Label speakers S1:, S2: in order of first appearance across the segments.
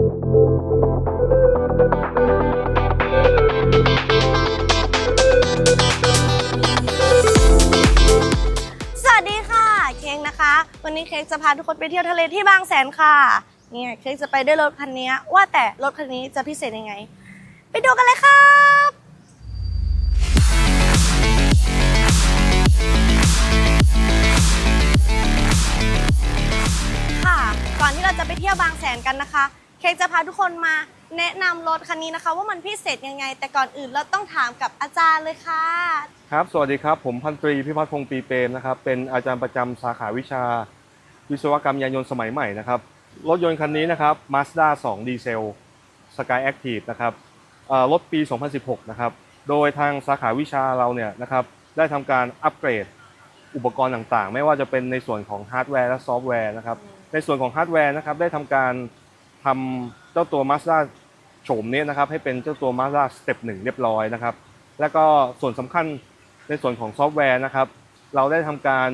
S1: สวัสดีค่ะ เค้กนะคะ วันนี้เค้กจะพาทุกคนไปเที่ยวทะเลที่บางแสนค่ะ เนี่ยเค้กจะไปด้วยรถคันนี้ ว่าแต่รถคันนี้จะพิเศษยังไง ไปดูกันเลยครับค่ะก่อนที่เราจะไปเที่ยวบางแสนกันนะคะ เค้กจะพาทุกคนมาแนะนำรถคันนี้นะคะ ว่ามันพิเศษยังไง แต่ก่อนอื่นเราต้องถามกับอาจารย์เลยค่ะ
S2: ครับ สวัสดีครับ ผมพันตรีพิพัฒน์พงศ์ปีเปรมนะครับ เป็นอาจารย์ประจำสาขาวิชา วิศวกรรมยานยนต์สมัยใหม่นะครับ รถยนต์คันนี้นะครับ Mazda 2 ดีเซล Sky Active นะครับเอ่อรถปี 2016 นะครับ โดยทางสาขาวิชาเราเนี่ยนะครับ ได้ทำการอัปเกรดอุปกรณ์ต่างๆ ไม่ว่าจะเป็นในส่วนของฮาร์ดแวร์และซอฟต์แวร์นะครับ ในส่วนของฮาร์ดแวร์นะครับ ได้ทำการ ทำเจ้าตัว Mazda โฉมนี้นะครับ ให้เป็นเจ้าตัว Mazda Step 1 เรียบร้อยนะครับ แล้วก็ส่วนสำคัญในส่วนของซอฟต์แวร์นะครับ เราได้ทำการ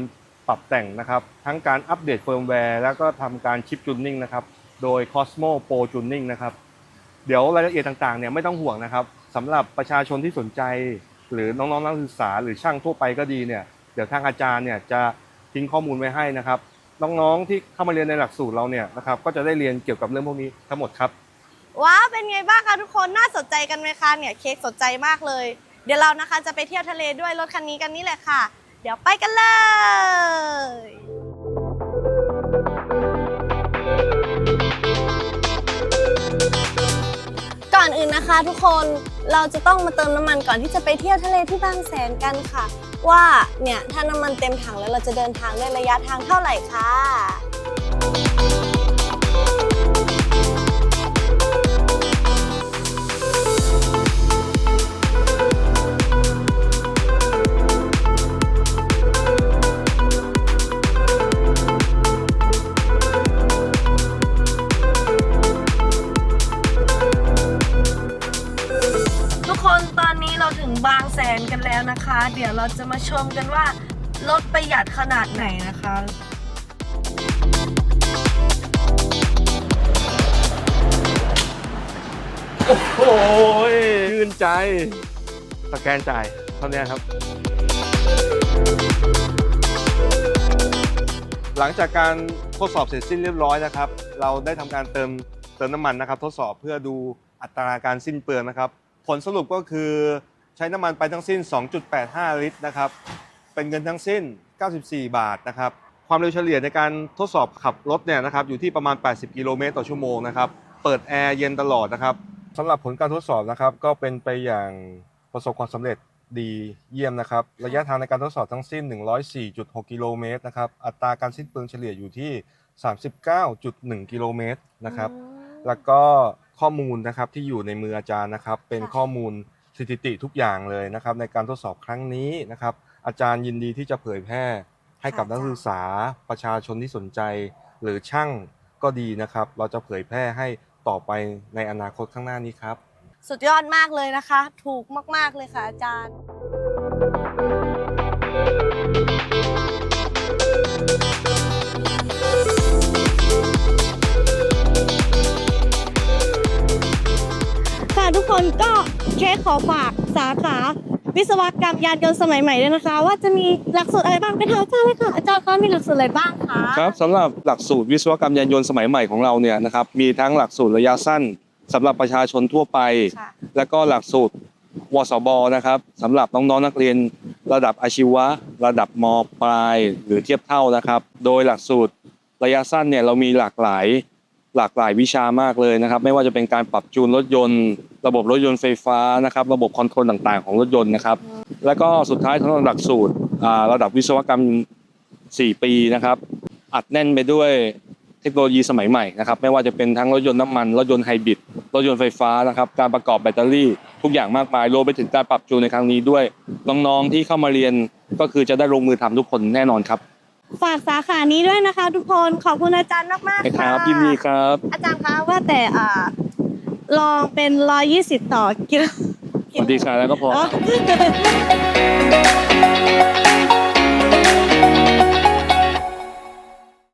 S2: ปรับแต่งนะครับ ทั้งการอัปเดตเฟิร์มแวร์แล้วก็ทำการชิปจูนนิ่งนะครับ โดย Cosmo Pro Tuning นะครับ เดี๋ยวรายละเอียดต่างๆเนี่ยไม่ต้องห่วงนะครับสำหรับประชาชนที่สนใจ หรือน้องๆนักศึกษาหรือช่างทั่วไปก็ดีเนี่ยเดี๋ยวทางอาจารย์เนี่ยจะทิ้งข้อมูลไว้ให้นะครับ น้องๆที่เข้ามาเรียนในหลักสูตรเราเนี่ยนะครับก็จะได้เรียนเกี่ยวกับเรื่องพวกนี้ทั้งหมดครับ
S1: ว้าวเป็นไงบ้างคะทุกคนน่าสนใจกันไหมคะเนี่ยเค้กสนใจมากเลย เดี๋ยวเรานะคะจะไปเที่ยวทะเลด้วยรถคันนี้กันนี่แหละค่ะ เดี๋ยวไปกันเลยก่อนอื่นนะคะทุกคน เราจะต้องมาเติมน้ำมันก่อนที่จะไปเที่ยวทะเลที่บางแสนกันค่ะ ว่าเนี่ยถ้าน้ำมันเต็มถังแล้วเราจะเดินทางได้ระยะทางเท่าไหร่ค่ะ ตอนนี้เราถึงบางแสนกันแล้วนะคะ เดี๋ยวเราจะมาชมกันว่า รถประหยัดขนาดไหนนะคะ
S2: โอ้โหยื่นใจสแกนจ่ายเท่านี้ครับ หลังจากการทดสอบเสร็จสิ้นเรียบร้อยนะครับ เราได้ทำการเติมเติมน้ำมันนะครับ ทดสอบเพื่อดูอัตราการสิ้นเปลืองนะครับ ผลสรุปก็คือใช้น้ำมันไปทั้งสิ้น 2.85 ลิตรนะครับ เป็นเงินทั้งสิ้น 94 บาทนะครับ ความเร็วเฉลี่ยในการทดสอบขับรถเนี่ยนะครับอยู่ที่ประมาณ 80 กิโลเมตรต่อชั่วโมงนะครับ เปิดแอร์เย็นตลอดนะครับสำหรับผลการทดสอบนะครับก็เป็นไปอย่างประสบความสำเร็จดีเยี่ยมนะครับ ระยะทางในการทดสอบทั้งสิ้น 104.6 กิโลเมตรนะครับ อัตราการสิ้นเปลืองเฉลี่ยอยู่ที่ 39.1 กิโลเมตรนะครับ แล้วก็ ข้อมูลนะครับที่อยู่ในมืออาจารย์นะครับ เป็น
S1: ค่ะ
S2: ข้อมูลสถิติทุกอย่างเลยนะครับ ในการทดสอบครั้งนี้นะครับ อาจารย์ยินดีที่จะเผยแพร่ให้กับนักศึกษาประชาชนที่สนใจ หรือช่างก็ดีนะครับ เราจะเผยแพร่ให้ต่อไปในอนาคตข้างหน้านี้ครับ
S1: สุดยอดมากเลยนะคะ ถูกมาก ๆ เลยค่ะอาจารย์ ก็เค้กขอฝากสาขาวิศวกรรมยานยนต์สมัยใหม่ด้วยนะคะ ว่าจะมีหลักสูตรอะไรบ้างไปถามอาจารย์เลยค่ะอาจารย์คะมีหลักสูตรอะไรบ้างคะ
S2: ครับสำหรับหลักสูตรวิศวกรรมยานยนต์สมัยใหม่ของเราเนี่ยนะครับมีทั้งหลักสูตรระยะสั้นสำหรับประชาชนทั่วไป
S1: ค่ะ
S2: แล้วก็หลักสูตรวสบนะครับสำหรับน้องๆนักเรียนระดับอาชีวะ ระดับมปลาย หรือเทียบเท่านะครับ โดยหลักสูตรระยะสั้นเนี่ยเรามีหลากหลาย หลากหลายวิชามากเลยนะครับ ไม่ว่าจะเป็นการปรับจูนรถยนต์ ระบบรถยนต์ไฟฟ้านะครับ ระบบคอนโทรลต่างๆ ของรถยนต์นะครับ แล้วก็สุดท้ายทั้งหลักสูตรระดับวิศวกรรม 4 ปีนะครับ อัดแน่นไปด้วยเทคโนโลยีสมัยใหม่นะครับไม่ว่าจะเป็นทั้งรถยนต์น้ำมันรถยนต์ไฮบริดรถยนต์ไฟฟ้านะครับการประกอบแบตเตอรี่ ทุกอย่างมากมายรวมไปถึงการปรับจูนในครั้งนี้ด้วยน้องๆที่เข้ามาเรียนก็คือจะได้ลงมือทำทุกคนแน่นอนครับ
S1: ฝากสาขานี้ด้วยนะคะ ทุกคนขอบคุณอาจารย์มากๆ
S2: ค
S1: ค่ะ
S2: รับยินดีครับ
S1: อาจารย์คะว่าแต่อ่าลองเป็น120ต่อกิโล
S2: สวัสดีครับแล้วก็พอ
S1: อ๋อ